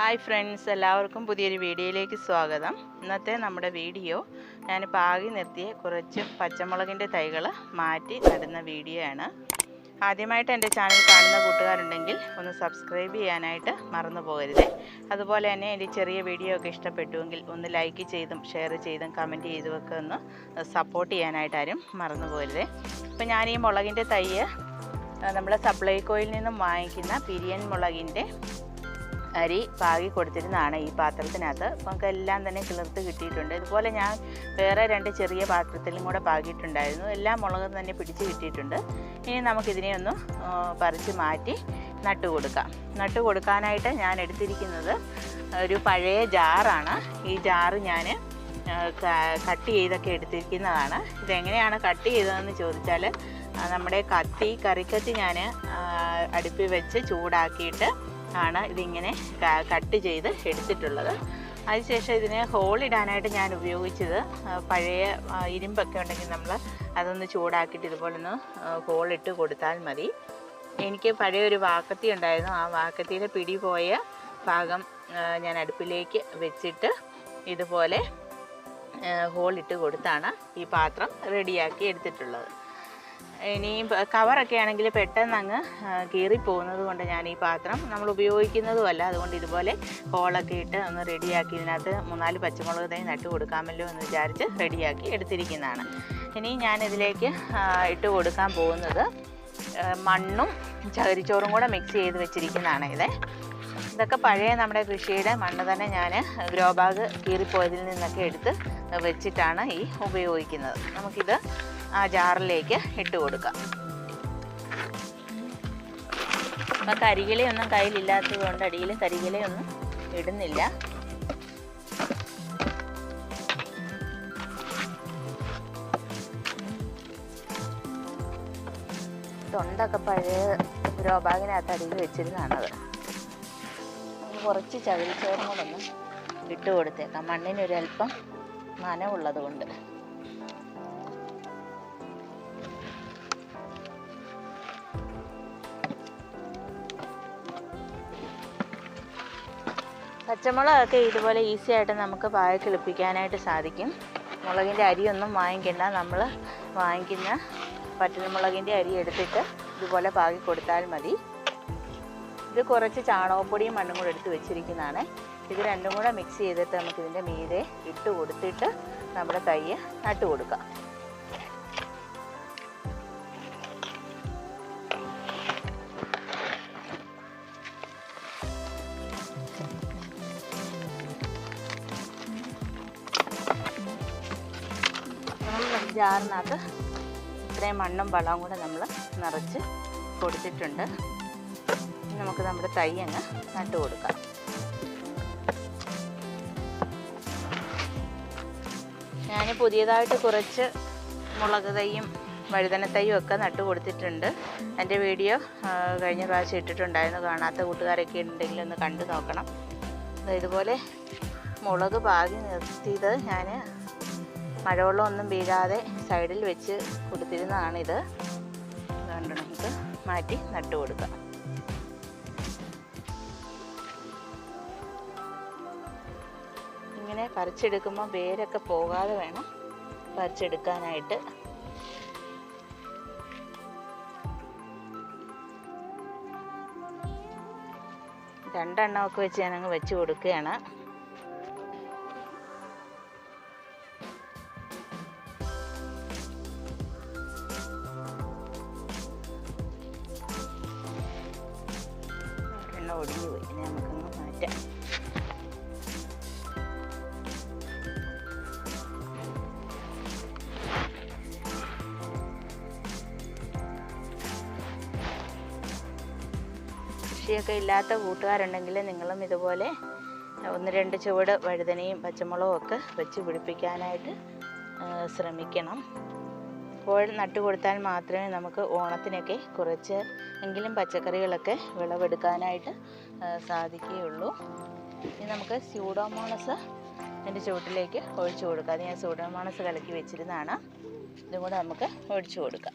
Hi friends എല്ലാവർക്കും പുതിയൊരു വീഡിയോയിലേക്ക് സ്വാഗതം. ഇന്നത്തെ നമ്മുടെ വീഡിയോ ഞാൻ പാകി നിർത്തിയ കുറച്ച് പച്ചമുളകിന്റെ തൈകൾ മാറ്റി നടുന്ന വീഡിയോ ആണ് ആദ്യമായിട്ട് എന്റെ ചാനൽ കാണുന്ന കൂട്ടുകാരുണ്ടെങ്കിൽ ഒന്ന് സബ്സ്ക്രൈബ് ചെയ്യാനായിട്ട് മറന്നു പോകരുത്. അതുപോലെ തന്നെ എന്റെ ചെറിയ വീഡിയോ ഒക്കെ ഇഷ്ടപ്പെട്ടുവെങ്കിൽ ഒന്ന് ലൈക്ക് ചെയ്തും ഷെയർ ചെയ്തും കമന്റ് ചെയ്തുമൊക്കെ ഒന്ന് സപ്പോർട്ട് ചെയ്യാനായിട്ട് ആരും മറന്നു പോകരുത്. അപ്പോൾ ഞാൻ ഈ മുളകിന്റെ തൈ നമ്മൾ സപ്ലൈകോയിൽ നിന്നും വാങ്ങിക്കുന്ന പിരിയൻ മുളകിന്റെ അരി പാകി കൊടുത്തിരുന്നതാണ് ഈ പാത്രത്തിനകത്ത്. അപ്പം നമുക്ക് എല്ലാം തന്നെ കിളിർത്ത് കിട്ടിയിട്ടുണ്ട്. ഇതുപോലെ ഞാൻ വേറെ രണ്ട് ചെറിയ പാത്രത്തിലും കൂടെ പാകിയിട്ടുണ്ടായിരുന്നു. എല്ലാ മുളകും തന്നെ പിടിച്ച് കിട്ടിയിട്ടുണ്ട്. ഇനി നമുക്കിതിനെ ഒന്ന് പറിച്ച് മാറ്റി നട്ടു കൊടുക്കാം. നട്ടു കൊടുക്കാനായിട്ട് ഞാൻ എടുത്തിരിക്കുന്നത് ഒരു പഴയ ജാറാണ്. ഈ ജാറ് ഞാൻ കട്ട് ചെയ്തൊക്കെ എടുത്തിരിക്കുന്നതാണ്. ഇതെങ്ങനെയാണ് കട്ട് ചെയ്തതെന്ന് ചോദിച്ചാൽ നമ്മുടെ കത്തി കറിക്കത്തി ഞാൻ അടുപ്പിൽ വെച്ച് ചൂടാക്കിയിട്ട് ആണ് ഇതിങ്ങനെ കട്ട് ചെയ്ത് എടുത്തിട്ടുള്ളത്. അതിനുശേഷം ഇതിനെ ഹോളിടാനായിട്ട് ഞാൻ ഉപയോഗിച്ചത് പഴയ ഇരുമ്പൊക്കെ ഉണ്ടെങ്കിൽ നമ്മൾ അതൊന്ന് ചൂടാക്കിയിട്ട് ഇതുപോലെ ഒന്ന് ഹോൾ ഇട്ട് കൊടുത്താൽ മതി. എനിക്ക് പഴയ ഒരു വാക്കത്തി ഉണ്ടായിരുന്നു. ആ വാക്കത്തിയിലെ പിടി പോയ ഭാഗം ഞാൻ അടുപ്പിലേക്ക് വെച്ചിട്ട് ഇതുപോലെ ഹോളിട്ട് കൊടുത്താണ് ഈ പാത്രം റെഡിയാക്കി എടുത്തിട്ടുള്ളത്. ഇനി കവറൊക്കെ ആണെങ്കിൽ പെട്ടെന്ന് അങ്ങ് കീറിപ്പോകുന്നത് കൊണ്ട് ഞാൻ ഈ പാത്രം നമ്മൾ ഉപയോഗിക്കുന്നതുമല്ല അതുകൊണ്ട് ഇതുപോലെ ഹോളൊക്കെ ഇട്ട് ഒന്ന് റെഡിയാക്കി ഇതിനകത്ത് മൂന്നാൽ പച്ചമുളക് തൈ നട്ട് കൊടുക്കാമല്ലോ എന്ന് വിചാരിച്ച് റെഡിയാക്കി എടുത്തിരിക്കുന്നതാണ്. ഇനി ഞാനിതിലേക്ക് ഇട്ട് കൊടുക്കാൻ പോകുന്നത് മണ്ണും ചകിരിച്ചോറും കൂടെ മിക്സ് ചെയ്ത് വെച്ചിരിക്കുന്നതാണ് ഇത്. ഇതൊക്കെ പഴയ നമ്മുടെ കൃഷിയുടെ മണ്ണ് തന്നെ ഞാൻ ഗ്രോ ബാഗ് കീറിപ്പോയതിൽ നിന്നൊക്കെ എടുത്ത് വെച്ചിട്ടാണ് ഈ ഉപയോഗിക്കുന്നത്. നമുക്കിത് ആ ജാറിലേക്ക് ഇട്ട് കൊടുക്കാം. അപ്പം കരികിലയൊന്നും കയ്യിലില്ലാത്തത് കൊണ്ട് അടിയിൽ കരികിലയൊന്നും ഇടുന്നില്ല. തൊണ്ടൊക്കെ പഴയ രോബാഗിനകത്ത് ബാഗിനകത്ത് അടിയിൽ വെച്ചിരുന്നതാണത് കുറച്ച് ചകിരിച്ചോറും കൂടെ ഒന്ന് ഇട്ട് കൊടുത്തേക്കാം. മണ്ണിനൊരല്പം നനവുള്ളത് കൊണ്ട് പച്ചമുളകൊക്കെ ഇതുപോലെ ഈസി ആയിട്ട് നമുക്ക് പായ കിളിപ്പിക്കാനായിട്ട് സാധിക്കും. മുളകിന്റെ അരിയൊന്നും വാങ്ങിക്കണ്ട. നമ്മൾ വാങ്ങിക്കുന്ന പച്ചമുളകിന്റെ അരി എടുത്തിട്ട് ഇതുപോലെ പാകി കൊടുത്താൽ മതി. ഇത് കുറച്ച് ചാണകപ്പൊടിയും മണ്ണും കൂടെ എടുത്ത് വെച്ചിരിക്കുന്നതാണ്. ഇത് രണ്ടും കൂടെ മിക്സ് ചെയ്തിട്ട് നമുക്കിതിന്റെ മീതെ ഇട്ട് കൊടുത്തിട്ട് നമ്മുടെ തയ്യ് നട്ട് കൊടുക്കാം ജാറിനകത്ത് ഇത്രയും മണ്ണും വളവും കൂടെ നമ്മൾ നിറച്ച് കൊടുത്തിട്ടുണ്ട്. നമുക്ക് നമ്മുടെ തൈ അങ്ങ് നട്ട് കൊടുക്കാം. ഞാൻ പുതിയതായിട്ട് കുറച്ച് മുളക് തൈയും വഴുതന തൈയും ഒക്കെ നട്ട് കൊടുത്തിട്ടുണ്ട്. എന്റെ വീഡിയോ കഴിഞ്ഞ പ്രാവശ്യം ഇട്ടിട്ടുണ്ടായിരുന്നു. കാണാത്ത കൂട്ടുകാരൊക്കെ ഉണ്ടെങ്കിൽ ഒന്ന് കണ്ടു നോക്കണം. ഇതുപോലെ മുളക് പാകി നിർത്തിയത് ഞാൻ മഴവെള്ളം ഒന്നും വീഴാതെ സൈഡിൽ വെച്ച് കൊടുത്തിരുന്നതാണിത്. അതുകൊണ്ട് നമുക്ക് മാറ്റി നട്ടു കൊടുക്കാം ഇങ്ങനെ പറിച്ചെടുക്കുമ്പോൾ വേരൊക്കെ പോകാതെ വേണം പറിച്ചെടുക്കാനായിട്ട്. രണ്ടെണ്ണമൊക്കെ വെച്ച് ഞാനങ്ങ് വെച്ച് കൊടുക്കുകയാണ്. എണ്ണ ഒടിഞ്ഞു പോയി ഇനി നമുക്കൊന്ന് മാറ്റാം. കൃഷിയൊക്കെ ഇല്ലാത്ത കൂട്ടുകാരുണ്ടെങ്കിൽ നിങ്ങളും ഇതുപോലെ ഒന്ന് രണ്ട് ചുവട് വഴുതനയും പച്ചമുളകും ഒക്കെ വെച്ച് പിടിപ്പിക്കാനായിട്ട് ശ്രമിക്കണം. അപ്പോൾ നട്ടു കൊടുത്താൽ മാത്രമേ നമുക്ക് ഓണത്തിനൊക്കെ കുറച്ച് എങ്കിലും പച്ചക്കറികളൊക്കെ വിളവെടുക്കാനായിട്ട് സാധിക്കുകയുള്ളൂ. ഇനി നമുക്ക് സ്യൂഡോമോണസ് എന്റെ ചുവട്ടിലേക്ക് ഒഴിച്ചു കൊടുക്കാം. അത് ഞാൻ സ്യൂഡോമോണസ് കലക്കി വെച്ചിരുന്നതാണ്. ഇതും കൂടെ നമുക്ക് ഒഴിച്ചു കൊടുക്കാം.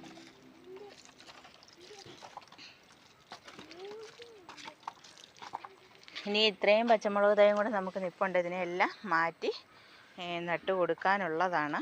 ഇനി ഇത്രയും പച്ചമുളക് തൈയും കൂടെ നമുക്ക് നിപ്പുണ്ട്. ഇതിനെയെല്ലാം മാറ്റി നട്ടു കൊടുക്കാനുള്ളതാണ്.